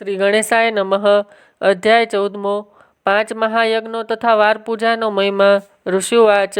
શ્રી ગણેશાય નમઃ. અધ્યાય ચૌદમો. પાંચ મહાયજ્ઞો તથા વાર પૂજાનો મહિમા. ઋષિવાચ.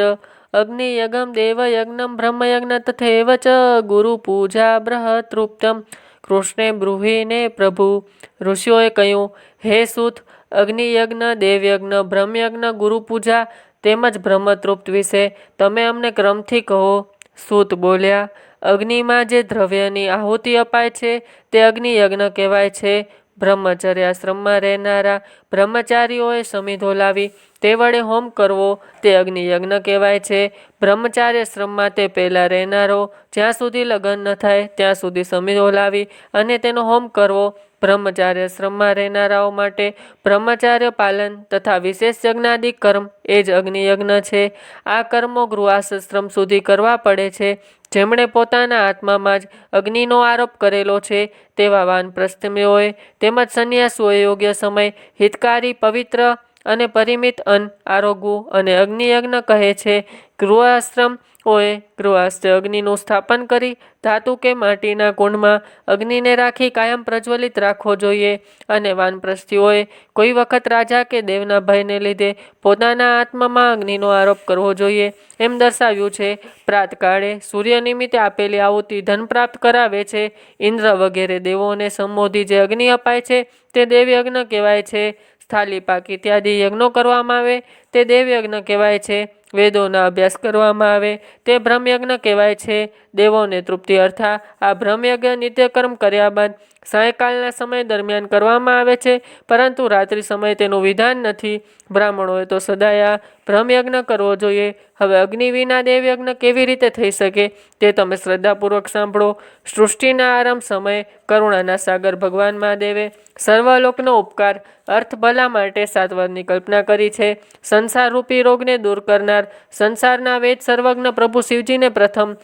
અગ્નિયગમ દેવયજ્ઞમ બ્રહ્મયજ્ઞ તથૈવ ચ ગુરુ પૂજા બૃહતૃપ્તમ. કૃષ્ણે બ્રુહીને પ્રભુ. ઋષિઓએ કહ્યું, હે સુત, અગ્નિયજ્ઞ, દેવયજ્ઞ, બ્રહ્મયજ્ઞ, ગુરુ પૂજા તેમજ બ્રહ્મતૃપ્ત વિશે તમે અમને ક્રમથી કહો. સૂત બોલ્યા, અગ્નિમાં જે દ્રવ્યની આહુતિ અપાય છે તે અગ્નિયજ્ઞ કહેવાય છે. બ્રહ્મચર્યાશ્રમમાં રહેનારા બ્રહ્મચારીઓએ સમિધો લાવી, તે વડે હોમ કરવો, તે અગ્નિયજ્ઞ કહેવાય છે. બ્રહ્મચાર્યાશ્રમમાં તે પહેલાં રહેનારો, જ્યાં સુધી લગ્ન ન થાય, ત્યાં સુધી સમિધો લાવી અને તેનો હોમ કરવો. બ્રહ્મચાર્યાશ્રમમાં રહેનારાઓ માટે બ્રહ્મચાર્ય પાલન તથા વિશેષ યજ્ઞાદિક કર્મ એ જ અગ્નિયજ્ઞ છે. આ કર્મો ગૃહાશ્રમ સુધી કરવા પડે છે. જેમણે પોતાના આત્મામાં જ અગ્નિનો આરોપ કરેલો છે તેવા વાનપ્રસ્થમીઓએ તેમજ સંન્યાસીઓએ યોગ્ય સમય હિતકારી પવિત્ર અને પરિમિત અન્ન આરોગવું અને અગ્નિયજ્ઞ કહે છે ગૃહાશ્રમોએ ગૃહાસ્થ અગ્નિનું સ્થાપન કરી, ધાતુ કે માટીના કુંડમાં અગ્નિને રાખી કાયમ પ્રજ્વલિત રાખવો જોઈએ અને વાનપ્રસ્થીઓએ કોઈ વખત રાજા કે દેવના ભયને લીધે પોતાના આત્મામાં અગ્નિનો આરોપ કરવો જોઈએ. એમ દર્શાવ્યું છે, પ્રાતકાળે સૂર્ય નિમિત્તે આપેલી આહુતિ ધન પ્રાપ્ત કરાવે છે. ઇન્દ્ર વગેરે દેવોને સંબોધી જે અગ્નિ અપાય છે, તે દેવી અગ્ન કહેવાય છે. સ્થાલી પાકી ઇત્યાદિ યજ્ઞો કરવામાં આવે, તે દેવયજ્ઞ કહેવાય છે. વેદોના અભ્યાસ કરવામાં આવે, તે બ્રહ્મયજ્ઞ કહેવાય છે. દેવોને તૃપ્તિ અર્થા આ બ્રહ્મયજ્ઞ નિત્યકર્મ કર્યા બાદ સાયંકાલના સમય દરમિયાન કરવામાં આવે છે, પરંતુ રાત્રિ સમયે તેનું વિધાન નથી. બ્રાહ્મણોએ તો સદાય આ બ્રહ્મયજ્ઞ કરવો જોઈએ. હવે અગ્નિ વિના દેવયજ્ઞ કેવી રીતે થઈ શકે તે તમે શ્રદ્ધાપૂર્વક સાંભળો. સૃષ્ટિના આરંભ સમયે કરુણાના સાગર ભગવાન મહાદેવે સર્વલોકનો ઉપકાર અર્થ ભલા માટે સાતવરની કલ્પના કરી છે. સંસારરૂપી રોગને દૂર કરનાર, સંસારના વેદ સર્વજ્ઞ પ્રભુ શિવજીને પ્રથમ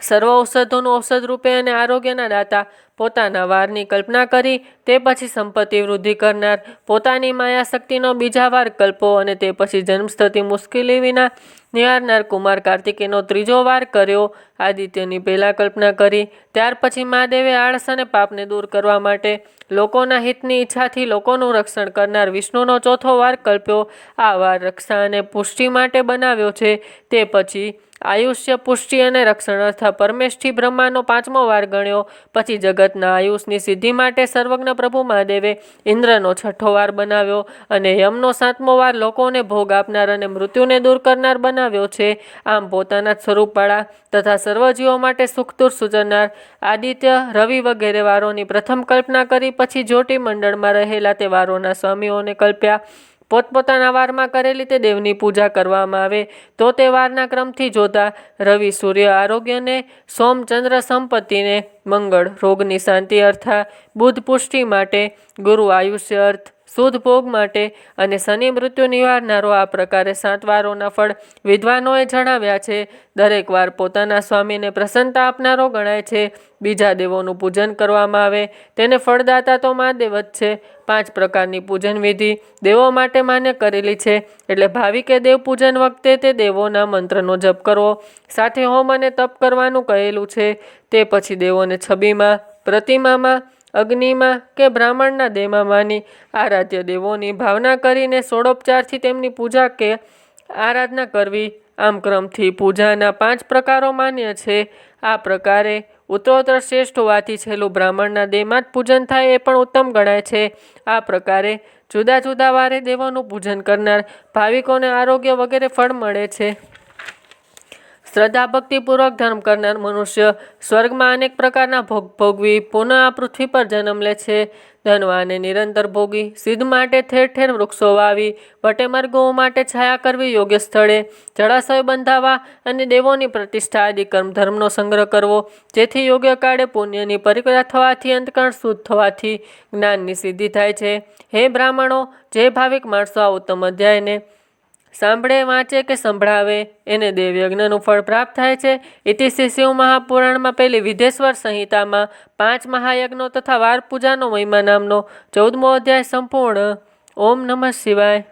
સર્વ ઔષધોનું ઔષધ રૂપે અને આરોગ્યના દાતા પોતાના વારની કલ્પના કરી તે પછી સંપત્તિ વૃદ્ધિ કરનાર પોતાની માયા શક્તિનો બીજા વાર કલ્પો અને તે પછી જન્મ મુશ્કેલી વિના નિહારનાર કુમાર કાર્તિકેયનો ત્રીજો વાર કર્યો. આદિત્યની પહેલાં કલ્પના કરી, ત્યાર પછી મહાદેવે આળસ અને પાપને દૂર કરવા માટે લોકોના હિતની ઈચ્છાથી લોકોનું રક્ષણ કરનાર વિષ્ણુનો ચોથો વાર કલ્પ્યો. આ વાર રક્ષા અને પુષ્ટિ માટે બનાવ્યો છે. તે પછી આયુષ્ય પુષ્ટિ અને રક્ષણ અર્થા પરમેષ્ઠી બ્રહ્માનો પાંચમો વાર ગણ્યો. પછી જગતના આયુષની સિદ્ધિ માટે સર્વજ્ઞ પ્રભુ મહાદેવે ઇન્દ્રનો છઠ્ઠો વાર બનાવ્યો અને યમનો સાતમો વાર લોકોને ભોગ આપનાર અને મૃત્યુને દૂર કરનાર બનાવ્યો છે. આમ પોતાના સ્વરૂપવાળા તથા સર્વજીવો માટે સુખદૂર સૂચનાર આદિત્ય, રવિ વગેરે વારોની પ્રથમ કલ્પના કરી પછી જ્યોતિ મંડળમાં રહેલા તે વારોના સ્વામીઓને કલ્પ્યા. પોતપોતાના વારમાં કરેલી તે દેવની પૂજા કરવામાં આવે તો તે વારના ક્રમથી જોતા રવિ સૂર્ય આરોગ્યને, સોમ ચંદ્ર સંપત્તિને, મંગળ રોગની શાંતિ અર્થા બુધ પુષ્ટિ માટે ગુરુ આયુષ્ય અર્થ શુદ્ધ ભોગ માટે અને શનિ મૃત્યુ નિવારનારો આ પ્રકારે સાત વારોના ફળ વિદ્વાનોએ જણાવ્યા છે. દરેક વાર પોતાના સ્વામીને પ્રસન્નતા આપનારો ગણાય છે. બીજા દેવોનું પૂજન કરવામાં આવે. તેને ફળદાતા તો મહાદેવ જ છે. પાંચ પ્રકારની પૂજન વિધિ દેવો માટે માન્ય કરેલી છે. એટલે ભાવિકે દેવ પૂજન વખતે તે દેવોના મંત્રનો જપ કરવો. સાથે હોમ અને તપ કરવાનું કહેલું છે. તે પછી દેવોને છબીમાં, પ્રતિમામાં અગ્નિમાં કે બ્રાહ્મણના દેહમાં માની આરાધ્ય દેવોની ભાવના કરીને સોળોપચારથી તેમની પૂજા કે આરાધના કરવી આમ ક્રમથી પૂજાના પાંચ પ્રકારો માન્ય છે. આ પ્રકારે ઉત્તરોત્તર શ્રેષ્ઠ હોવાથી છેલ્લું બ્રાહ્મણના દેહમાં જ પૂજન થાય એ પણ ઉત્તમ ગણાય છે. આ પ્રકારે જુદા જુદા વારે દેવોનું પૂજન કરનાર ભાવિકોને આરોગ્ય વગેરે ફળ મળે છે. શ્રદ્ધા ભક્તિપૂર્વક ધર્મ કરનાર મનુષ્ય સ્વર્ગમાં અનેક પ્રકારના ભોગ ભોગવી પુનઃ આ પૃથ્વી પર જન્મ લે છે. ધનવાને નિરંતર ભોગી સિદ્ધ માટે ઠેર ઠેર વૃક્ષો વાવી વટેમર ગૌ માટે છાયા કરવી યોગ્ય સ્થળે, જળાશય બંધાવા અને દેવોની પ્રતિષ્ઠા આદિ કર્મ ધર્મનો સંગ્રહ કરવો, જેથી યોગ્ય કાળે પુણ્યની પરિક્રિયા થવાથી અંતકણ શુદ્ધ થવાથી જ્ઞાનની સિદ્ધિ થાય છે. હે બ્રાહ્મણો, જે ભાવિક માણસો આ ઉત્તમ અધ્યાયને સાંભળે, વાંચે કે સંભળાવે. એને દેવયજ્ઞનું ફળ પ્રાપ્ત થાય છે. ઇતિશ્રી શિવ મહાપુરાણમાં પહેલી વિધેશ્વર સંહિતામાં પાંચ મહાયજ્ઞો તથા વાર પૂજાનો મહિમા નામનો ચૌદમો અધ્યાય સંપૂર્ણ. ઓમ નમઃ શિવાય.